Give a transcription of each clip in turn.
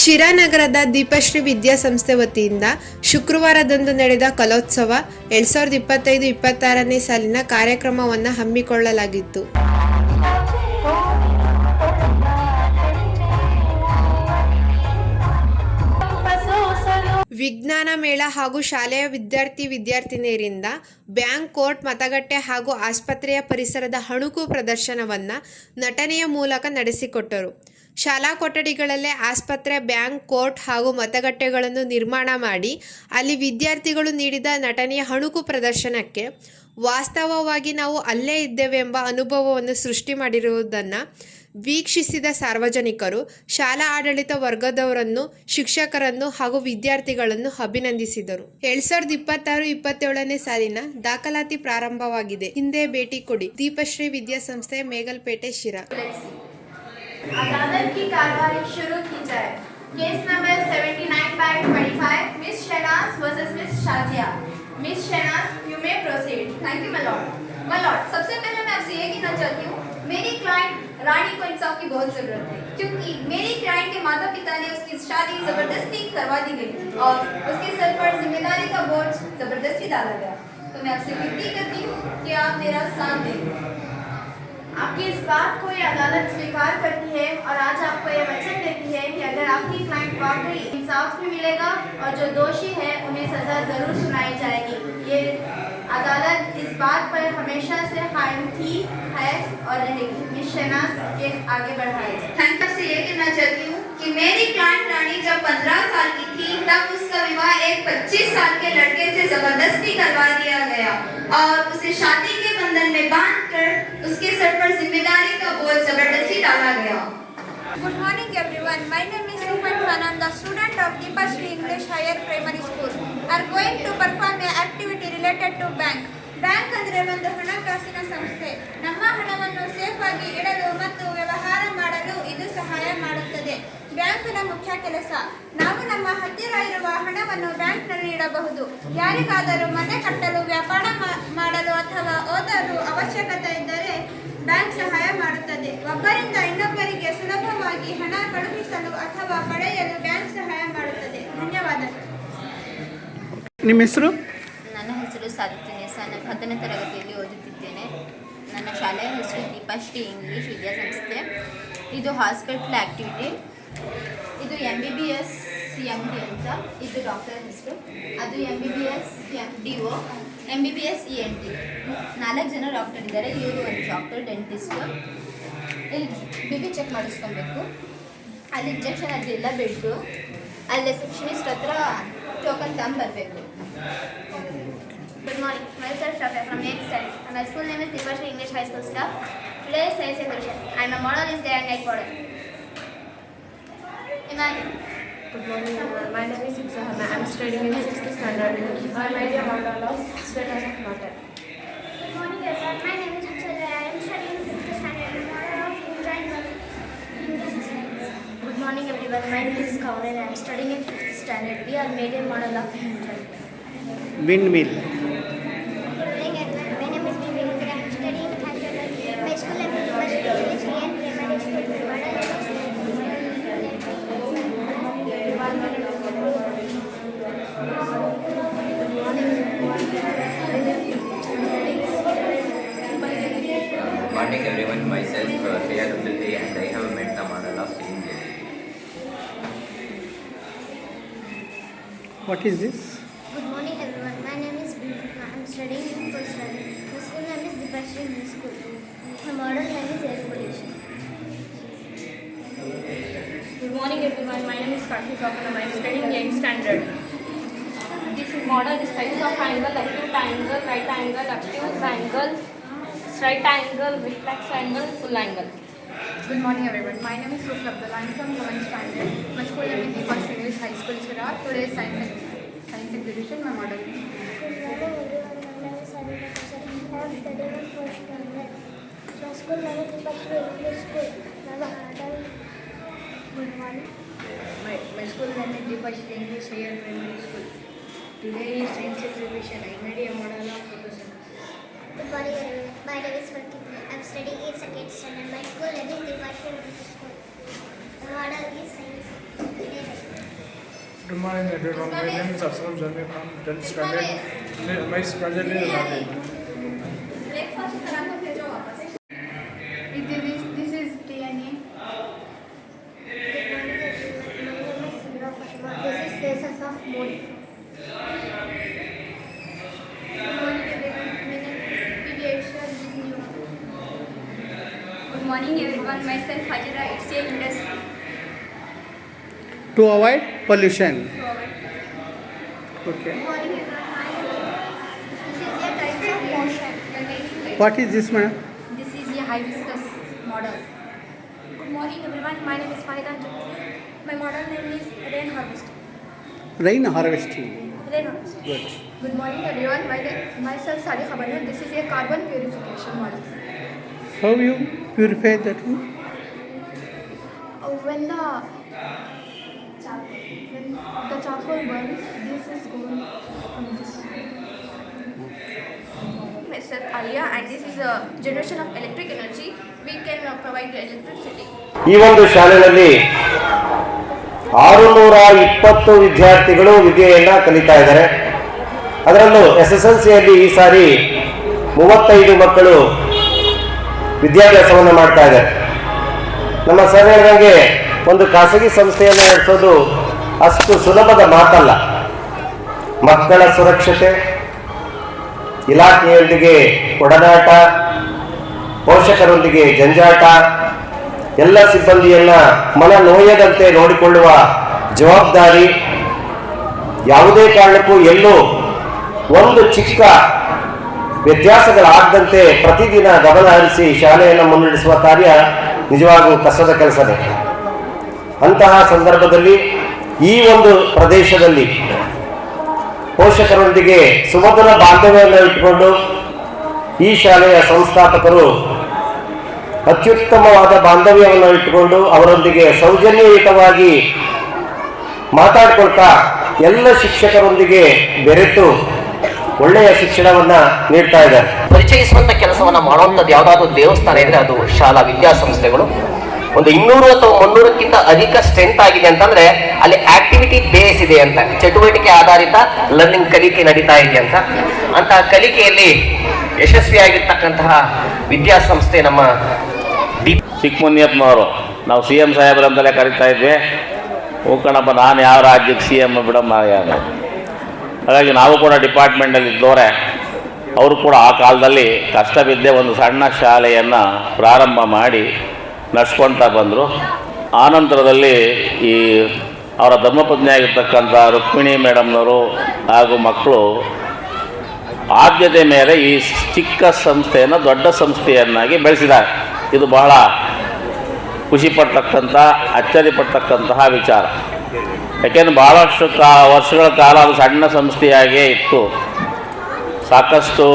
ಶಿರಾನಗರದ ದೀಪಶ್ರೀ ವಿದ್ಯಾಸಂಸ್ಥೆ ವತಿಯಿಂದ ಶುಕ್ರವಾರದಂದು ನಡೆದ ಕಲೋತ್ಸವ ಎರಡ್ ಸಾವಿರದ ಇಪ್ಪತ್ತೈದು ಇಪ್ಪತ್ತಾರನೇ ಸಾಲಿನ ಕಾರ್ಯಕ್ರಮವನ್ನು ಹಮ್ಮಿಕೊಳ್ಳಲಾಗಿತ್ತು. ವಿಜ್ಞಾನ ಮೇಳ ಹಾಗೂ ಶಾಲೆಯ ವಿದ್ಯಾರ್ಥಿ ವಿದ್ಯಾರ್ಥಿನಿಯರಿಂದ ಬ್ಯಾಂಕ್ ಕೋರ್ಟ್ ಮತಗಟ್ಟೆ ಹಾಗೂ ಆಸ್ಪತ್ರೆಯ ಪರಿಸರದ ಹಣುಕು ಪ್ರದರ್ಶನವನ್ನು ನಟನೆಯ ಮೂಲಕ ನಡೆಸಿಕೊಟ್ಟರು. ಶಾಲಾ ಕೊಠಡಿಗಳಲ್ಲೇ ಆಸ್ಪತ್ರೆ, ಬ್ಯಾಂಕ್, ಕೋರ್ಟ್ ಹಾಗೂ ಮತಗಟ್ಟೆಗಳನ್ನು ನಿರ್ಮಾಣ ಮಾಡಿ, ಅಲ್ಲಿ ವಿದ್ಯಾರ್ಥಿಗಳು ನೀಡಿದ ನಟನೆಯ ಹಣುಕು ಪ್ರದರ್ಶನಕ್ಕೆ ವಾಸ್ತವವಾಗಿ ನಾವು ಅಲ್ಲೇ ಇದ್ದೇವೆಂಬ ಅನುಭವವನ್ನು ಸೃಷ್ಟಿ ಮಾಡಿರುವುದನ್ನು ವೀಕ್ಷಿಸಿದ ಸಾರ್ವಜನಿಕರು, ಶಾಲಾ ಆಡಳಿತ ವರ್ಗದವರನ್ನು, ಶಿಕ್ಷಕರನ್ನು ಹಾಗೂ ವಿದ್ಯಾರ್ಥಿಗಳನ್ನು ಅಭಿನಂದಿಸಿದರು. ಎರಡ್ ಸಾವಿರದ ಇಪ್ಪತ್ತಾರು, ಇಪ್ಪತ್ತೇಳನೇ ಸಾಲಿನ ದಾಖಲಾತಿ ಪ್ರಾರಂಭವಾಗಿದೆ. ಹಿಂದೆ ಭೇಟಿ ಕೊಡಿ. ದೀಪಶ್ರೀ ವಿದ್ಯಾಸಂಸ್ಥೆ, ಮೇಗಲ್ಪೇಟೆ, ಶಿರಾ. अदालत की कार्रवाई शुरू की जाए। Case number 79 by 25 miss Shahnaz versus miss Shazia. Miss Shahnaz you may proceed thank you सबसे पहले मैं आपसे कहना चाहती हूँ, मेरी क्लाइंट रानी को इंसाफ की बहुत ज़रूरत है, क्योंकि मेरी क्लाइंट के माता पिता ने उसकी शादी ज़बरदस्ती करवा दी गई और उसके सर पर ज़िम्मेदारी का बोझ ज़बरदस्ती डाला गया। तो मैं आपसे विनती करती हूँ कि आप मेरा साथ दें। आपकी इस बात को ये अदालत स्वीकार करती है और आज आपको ये वचन देती है कि अगर आपकी क्लाइंट वाकई इंसाफ भी मिलेगा और जो दोषी है, उन्हें सजा ज़रूर सुनाई जाएगी। ये अदालत इस बात पर हमेशा से कायम थी, है और रहेगी। केस आगे बढ़ाए। थैंक से ये कहना चाहती हूँ कि मेरी क्लाइंट रानी जब 15 साल की थी, तब उसका विवाह एक 25 साल के लड़के से ज़बरदस्ती करवा दिया गया और उसे शादी बंधन में बांधकर उसके सर पर ज़िम्मेदारी का बोझ ज़बरदस्ती डाला गया। Good morning everyone my name is Sufan the student of Deepa English higher primary school are going to perform activity related to bank bank ಅಂದರೆ ಒಂದು ಹಣಕಾಸಿನ ಸಂಸ್ಥೆ. ನಮ್ಮ ಹಣವನ್ನು ಸೇಫ್ ಆಗಿ ಇಡಲು ಮತ್ತು ವ್ಯವಹಾರ ಮಾಡಲು ಇದು ಸಹಾಯ ಮಾಡುತ್ತದೆ. ಬ್ಯಾಂಕಿನ ಮುಖ್ಯ ಕೆಲಸ. ನಾವು ನಮ್ಮ ಹತ್ತಿರ ಇರುವ ಹಣವನ್ನು ಬ್ಯಾಂಕ್ನಲ್ಲಿ ಇಡಬಹುದು. ಯಾರಿಗಾದರೂ ಮನೆ ಕಟ್ಟಲು ವ್ಯಾಪಾರ ಮಾಡಲು ಅಥವಾ ಓದಲು ಅವಶ್ಯಕತೆ ಇದ್ದರೆ ಬ್ಯಾಂಕ್ ಸಹಾಯ ಮಾಡುತ್ತದೆ. ಒಬ್ಬರಿಂದ ಇನ್ನೊಬ್ಬರಿಗೆ ಸುಲಭವಾಗಿ ಹಣ ಕಳುಹಿಸಲು ಅಥವಾ ಪಡೆಯಲು ಬ್ಯಾಂಕ್ ಸಹಾಯ ಮಾಡುತ್ತದೆ. ಧನ್ಯವಾದಗಳು. ನಿಮ್ಮ ಹೆಸರು? ನನ್ನ ಹೆಸರು ನಾನು ಹತ್ತನೇ ತರಗತಿಯಲ್ಲಿ ಓದುತ್ತಿದ್ದೇನೆ. ನನ್ನ ಶಾಲೆಯ ಹೆಸರು ದೀಪಾಶ್ರೀ ಇಂಗ್ಲೀಷ್ ವಿದ್ಯಾಸಂಸ್ಥೆ ಇದು ಹಾಸ್ಪಿಟಲ್ ಆ್ಯಕ್ಟಿವಿಟಿ ಇದು M B B S M D ಅಂತ. ಇದು ಡಾಕ್ಟರ್ ಹೆಸರು. ಅದು M B B S M D O M B B S E N T ನಾಲ್ಕು ಜನ ಡಾಕ್ಟರ್ ಇದ್ದಾರೆ. ಇವರು ಒಂದು ಡಾಕ್ಟರ್, ಡೆಂಟಿಸ್ಟ್. ಇಲ್ಲಿ ಬಿ ಬಿ ಚೆಕ್ ಮಾಡಿಸ್ಕೊಬೇಕು. ಅಲ್ಲಿ ಇಂಜೆಕ್ಷನ್ ಅದೆಲ್ಲ ಬಿಟ್ಟು ಅಲ್ಲಿ ರಿಸೆಪ್ಷನಿಸ್ಟ್ ಹತ್ರ ಟೋಕನ್ ತಗೊಂಬರ್ಬೇಕು Good morning. Myself Shafia from 8th standard. And my school name is Dipashri English High School staff. Today is science exhibition. And my model is day and night model. Imagine. Good morning, everyone. My name is Ibsahama. I'm studying in 6th standard. I made a model of status of matter. Good morning, everyone. My name is Akshay. I am studying in 5th standard. and model of enjoyment in science. Good morning, everyone. My name is Kaunel. I am studying in 5th standard. We are made a model of enjoyment. morning everyone, myself uh, Shreya Kapilvi and I have met the model of Singh What is this? Good morning everyone, my name is Bhuvika. I am studying in first standard. My school name is Dipashri New School. My model name is Air Pollution. Good morning everyone, my name is Karthik Kapoor. I am studying 8th standard. This model is types of angle, acute angle, right angle, obtuse angle, straight angle, reflex angle, full angle. Good morning everyone. My name is Rufat Abdullah. I'm from 7th standard. My school name is Deepash English High School, Chira. Today is science, science exhibition. My model. Good morning. My first school name is Dipashri English School. My model. Good morning. My, my school name is Deepash English Higher Primary School. Today is science exhibition. I made a model of photosynthesis. Good morning, everyone. My name is Farkit. I'm studying in second standard. My school name is Department of School. The model is science. Good morning everyone. My name is Aslam Jamil from 10th standard. My present is This is, this is DNA. Good morning everyone. My name is Sidra Fatima. This is Faces of Moon. Good morning everyone. My name is P.V. Aisha. This is new. Good morning everyone. Myself Hajira. It's a industry. To avoid pollution. to avoid. Okay. Good morning everyone. This is a type of motion. What is this, madam? This is a hibiscus model. Good morning everyone. My name is Fahidan My model name is Rain Harvest. Rain harvesting. Rain Harvest. Good. Good morning everyone. My myself Sadi Khabanu. This is a carbon purification model. How you fee ದ ಅವವೆಲ್ಲ ಮೆಸ್ ಸರ್ ಅಲ್ಯಾ I G C generation of electric energy V ಕೆಂಡ್ of ಪ್ರೊವೈನರ್ಜಿ ಈ ಒಂದು ಶಾಲೆಯಲ್ಲಿ ಆರುನೂರ ಇಪ್ಪತ್ತು ವಿದ್ಯಾರ್ಥಿಗಳು ವಿದ್ಯೆಯನ್ನು ಕಲಿತಾ ಇದ್ದಾರೆ. ಅದರಲ್ಲೂ ಎಸ್ ಎಸ್ ಎಲ್ ಸಿಯಲ್ಲಿ ಈ ಸಾರಿ ಮೂವತ್ತೈದು ಮಕ್ಕಳು ವಿದ್ಯಾಭ್ಯಾಸವನ್ನು ಮಾಡ್ತಾ ಇದ್ದಾರೆ ನಮ್ಮ ಸರ್ ಒಂದು ಖಾಸಗಿ ಸಂಸ್ಥೆಯನ್ನು ನಡೆಸೋದು ಅಷ್ಟು ಸುಲಭದ ಮಾತಲ್ಲ. ಮಕ್ಕಳ ಸುರಕ್ಷತೆ, ಇಲಾಖೆಯೊಂದಿಗೆ ಒಡನಾಟ, ಪೋಷಕರೊಂದಿಗೆ ಜಂಜಾಟ, ಎಲ್ಲ ಸಿಬ್ಬಂದಿಯನ್ನ ಮನ ನೋಯದಂತೆ ನೋಡಿಕೊಳ್ಳುವ ಜವಾಬ್ದಾರಿ ಯಾವುದೇ ಕಾರಣಕ್ಕೂ ಎಲ್ಲೂ ಒಂದು ಚಿಕ್ಕ ವ್ಯತ್ಯಾಸಗಳಾಗದಂತೆ ಪ್ರತಿದಿನ ಗಮನ ಹರಿಸಿ ಶಾಲೆಯನ್ನು ಮುನ್ನಡೆಸುವ ಕಾರ್ಯ ನಿಜವಾಗೂ ಕಸದ ಕೆಲಸವೇ. ಅಂತಹ ಸಂದರ್ಭದಲ್ಲಿ ಈ ಒಂದು ಪ್ರದೇಶದಲ್ಲಿ ಪೋಷಕರೊಂದಿಗೆ ಸುಮಧುರ ಬಾಂಧವ್ಯವನ್ನು ಇಟ್ಟುಕೊಂಡು ಈ ಶಾಲೆಯ ಸಂಸ್ಥಾಪಕರು ಅತ್ಯುತ್ತಮವಾದ ಬಾಂಧವ್ಯವನ್ನು ಇಟ್ಟುಕೊಂಡು ಅವರೊಂದಿಗೆ ಸೌಜನ್ಯಯುತವಾಗಿ ಮಾತಾಡಿಕೊಳ್ತಾ ಎಲ್ಲ ಶಿಕ್ಷಕರೊಂದಿಗೆ ಬೆರೆತು ಒಳ್ಳೆಯ ಶಿಕ್ಷಣವನ್ನ ನೀಡ್ತಾ ಇದ್ದಾರೆ. ಪರಿಚಯಿಸುವಂತ ಕೆಲಸವನ್ನ ಮಾಡುವಂತದ್ದು ಯಾವ್ದಾದ್ರು ದೇವಸ್ಥಾನ ಇದ್ರೆ ಅದು ಶಾಲಾ ವಿದ್ಯಾಸಂಸ್ಥೆಗಳು. ಒಂದು ಇನ್ನೂರು ಅಥವಾ ಮುನ್ನೂರಕ್ಕಿಂತ ಅಧಿಕ ಸ್ಟ್ರೆಂತ್ ಆಗಿದೆ ಅಂತಂದ್ರೆ ಅಲ್ಲಿ ಆಕ್ಟಿವಿಟಿ ಬೇಸ್ ಇದೆ ಅಂತ ಚಟುವಟಿಕೆ ಆಧಾರಿತ ಲರ್ನಿಂಗ್ ಕಲಿಕೆ ನಡೀತಾ ಇದೆ ಅಂತ. ಅಂತಹ ಕಲಿಕೆಯಲ್ಲಿ ಯಶಸ್ವಿಯಾಗಿರ್ತಕ್ಕಂತಹ ವಿದ್ಯಾಸಂಸ್ಥೆ ನಮ್ಮ ಡಿ ಚಿಕ್ಕಮುನಿಯಪ್ಪನವರು ನಾವು ಸಿ ಎಂ ಸಾಹೇಬ್ರಂತಲೇ ಕರಿತಾ ಇದ್ವಿ. ಹ್ಞೂ ಕಣಪ್ಪ ನಾನು ಯಾವ ರಾಜ್ಯಕ್ಕೆ ಸಿ ಎಂ ಬಿಡಮ್ಮ ಯಾರು ಹಾಗಾಗಿ ನಾವು ಕೂಡ ಡಿಪಾರ್ಟ್ಮೆಂಟಲ್ಲಿ ಇದ್ದವರೆ ಅವರು ಕೂಡ ಆ ಕಾಲದಲ್ಲಿ ಕಷ್ಟ ಬಿದ್ದೇ ಒಂದು ಸಣ್ಣ ಶಾಲೆಯನ್ನು ಪ್ರಾರಂಭ ಮಾಡಿ ನಡೆಸ್ಕೊಳ್ತಾ ಬಂದರು. ಆನಂತರದಲ್ಲಿ ಈ ಅವರ ಧರ್ಮಪತ್ನಿ ಆಗಿರ್ತಕ್ಕಂಥ ರುಕ್ಮಿಣಿ ಮೇಡಮ್ನವರು ಹಾಗೂ ಮಕ್ಕಳು ಆದ್ಯತೆ ಮೇಲೆ ಈ ಚಿಕ್ಕ ಸಂಸ್ಥೆಯನ್ನು ದೊಡ್ಡ ಸಂಸ್ಥೆಯನ್ನಾಗಿ ಬೆಳೆಸಿದ್ದಾರೆ. ಇದು ಬಹಳ ಖುಷಿಪಡ್ತಕ್ಕಂಥ ಅಚ್ಚರಿ ಪಡ್ತಕ್ಕಂತಹ ವಿಚಾರ. ಯಾಕೆಂದರೆ ಭಾಳಷ್ಟು ಕಾ ವರ್ಷಗಳ ಕಾಲ ಅದು ಸಣ್ಣ ಸಂಸ್ಥೆಯಾಗೇ ಇತ್ತು. ಸಾಕಷ್ಟು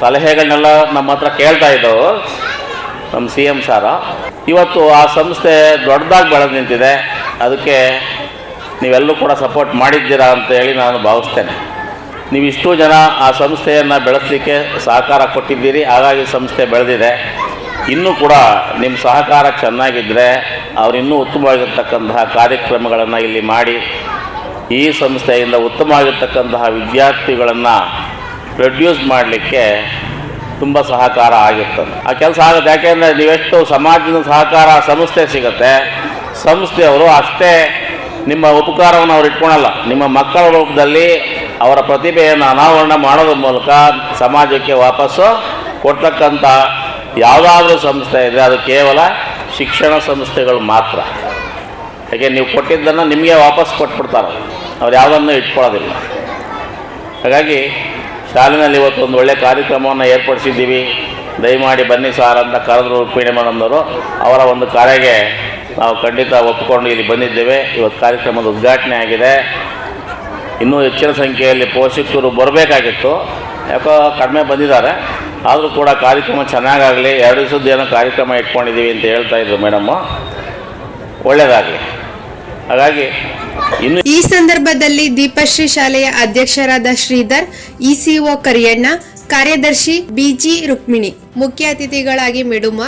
ಸಲಹೆಗಳನ್ನೆಲ್ಲ ನಮ್ಮ ಹತ್ರ ಕೇಳ್ತಾ ಇದ್ದವು, ನಮ್ಮ ಸಿ ಎಂ ಸಾರ. ಇವತ್ತು ಆ ಸಂಸ್ಥೆ ದೊಡ್ಡದಾಗಿ ಬೆಳೆದು ನಿಂತಿದೆ. ಅದಕ್ಕೆ ನೀವೆಲ್ಲೂ ಕೂಡ ಸಪೋರ್ಟ್ ಮಾಡಿದ್ದೀರಾ ಅಂತ ಹೇಳಿ ನಾನು ಭಾವಿಸ್ತೇನೆ. ನೀವಿಷ್ಟು ಜನ ಆ ಸಂಸ್ಥೆಯನ್ನು ಬೆಳೆಸಲಿಕ್ಕೆ ಸಹಕಾರ ಕೊಟ್ಟಿದ್ದೀರಿ, ಹಾಗಾಗಿ ಸಂಸ್ಥೆ ಬೆಳೆದಿದೆ. ಇನ್ನೂ ಕೂಡ ನಿಮ್ಮ ಸಹಕಾರ ಚೆನ್ನಾಗಿದ್ದರೆ ಅವ್ರು ಇನ್ನೂ ಉತ್ತಮವಾಗಿರ್ತಕ್ಕಂತಹ ಕಾರ್ಯಕ್ರಮಗಳನ್ನು ಇಲ್ಲಿ ಮಾಡಿ ಈ ಸಂಸ್ಥೆಯಿಂದ ಉತ್ತಮವಾಗಿರ್ತಕ್ಕಂತಹ ವಿದ್ಯಾರ್ಥಿಗಳನ್ನು ಪ್ರೊಡ್ಯೂಸ್ ಮಾಡಲಿಕ್ಕೆ ತುಂಬ ಸಹಕಾರ ಆಗಿರ್ತದೆ. ಆ ಕೆಲಸ ಆಗುತ್ತೆ. ಯಾಕೆಂದರೆ ನೀವೆಷ್ಟು ಸಮಾಜದ ಸಹಕಾರ ಸಂಸ್ಥೆ ಸಿಗುತ್ತೆ ಸಂಸ್ಥೆಯವರು ಅಷ್ಟೇ ನಿಮ್ಮ ಉಪಕಾರವನ್ನು ಅವ್ರು ಇಟ್ಕೊಳಲ್ಲ. ನಿಮ್ಮ ಮಕ್ಕಳ ರೂಪದಲ್ಲಿ ಅವರ ಪ್ರತಿಭೆಯನ್ನು ಅನಾವರಣ ಮಾಡೋದ್ರ ಮೂಲಕ ಸಮಾಜಕ್ಕೆ ವಾಪಸ್ಸು ಕೊಡ್ತಕ್ಕಂಥ ಯಾವುದಾದ್ರೂ ಸಂಸ್ಥೆ ಇದೆ ಅದು ಕೇವಲ ಶಿಕ್ಷಣ ಸಂಸ್ಥೆಗಳು ಮಾತ್ರ. ಹಾಗೆ ನೀವು ಕೊಟ್ಟಿದ್ದನ್ನು ನಿಮಗೆ ವಾಪಸ್ ಕೊಟ್ಬಿಡ್ತಾರೆ. ಅವ್ರು ಯಾವುದನ್ನು ಇಟ್ಕೊಳ್ಳೋದಿಲ್ಲ. ಹಾಗಾಗಿ ಶಾಲೆಯಲ್ಲಿ ಇವತ್ತು ಒಂದು ಒಳ್ಳೆಯ ಕಾರ್ಯಕ್ರಮವನ್ನು ಏರ್ಪಡಿಸಿದ್ದೀವಿ. ದಯಮಾಡಿ ಬನ್ನಿ ಸಾರ್ ಅಂತ ಕರೆದ್ರು ರುಕ್ಮಿಣಿ ಮೇಡಮ್ನವರು ಅವರ ಒಂದು ಕಾರ್ಯಗೆ ನಾವು ಖಂಡಿತ ಒಪ್ಪಿಕೊಂಡು ಇಲ್ಲಿ ಬಂದಿದ್ದೇವೆ. ಇವತ್ತು ಕಾರ್ಯಕ್ರಮದ ಉದ್ಘಾಟನೆ ಆಗಿದೆ. ಇನ್ನೂ ಹೆಚ್ಚಿನ ಸಂಖ್ಯೆಯಲ್ಲಿ ಪೋಷಕರು ಬರಬೇಕಾಗಿತ್ತು. ಯಾಕೋ ಕಡಿಮೆ ಬಂದಿದ್ದಾರೆ. ಆದರೂ ಕೂಡ ಕಾರ್ಯಕ್ರಮ ಚೆನ್ನಾಗಾಗಲಿ, ಎರಡು ದಿವಸದ ಏನೋ ಕಾರ್ಯಕ್ರಮ ಇಟ್ಕೊಂಡಿದ್ದೀವಿ ಅಂತ ಹೇಳ್ತಾ ಇದ್ರು ಮೇಡಮ್ಮು ಒಳ್ಳೆಯದಾಗಲಿ ಹಾಗಾಗಿ ಈ ಸಂದರ್ಭದಲ್ಲಿ ದೀಪಶ್ರೀ ಶಾಲೆಯ ಅಧ್ಯಕ್ಷರಾದ ಶ್ರೀಧರ್, ಇಸಿಒ ಕರಿಯಣ್ಣ, ಕಾರ್ಯದರ್ಶಿ ಬಿಜಿ ರುಕ್ಮಿಣಿ, ಮುಖ್ಯ ಅತಿಥಿಗಳಾಗಿ ಮಿಡುಮ,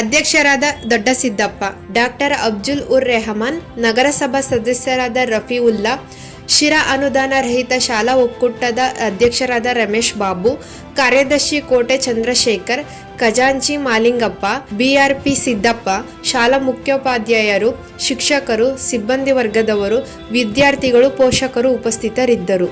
ಅಧ್ಯಕ್ಷರಾದ ದೊಡ್ಡ ಸಿದ್ದಪ್ಪ ಡಾಕ್ಟರ್ ಅಬ್ಜುಲ್ ಉರ್ ರೆಹಮಾನ್, ನಗರಸಭಾ ಸದಸ್ಯರಾದ ರಫೀವುಲ್ಲಾ ಶಿರಾ ಅನುದಾನ ರಹಿತ ಶಾಲಾ ಒಕ್ಕೂಟದ ಅಧ್ಯಕ್ಷರಾದ ರಮೇಶ್ ಬಾಬು, ಕಾರ್ಯದರ್ಶಿ ಕೋಟೆ ಚಂದ್ರಶೇಖರ್, ಖಜಾಂಚಿ ಮಾಲಿಂಗಪ್ಪ, ಬಿಆರ್ಪಿ ಸಿದ್ದಪ್ಪ, ಶಾಲಾ ಮುಖ್ಯೋಪಾಧ್ಯಾಯರು, ಶಿಕ್ಷಕರು, ಸಿಬ್ಬಂದಿ ವರ್ಗದವರು, ವಿದ್ಯಾರ್ಥಿಗಳು, ಪೋಷಕರು ಉಪಸ್ಥಿತರಿದ್ದರು.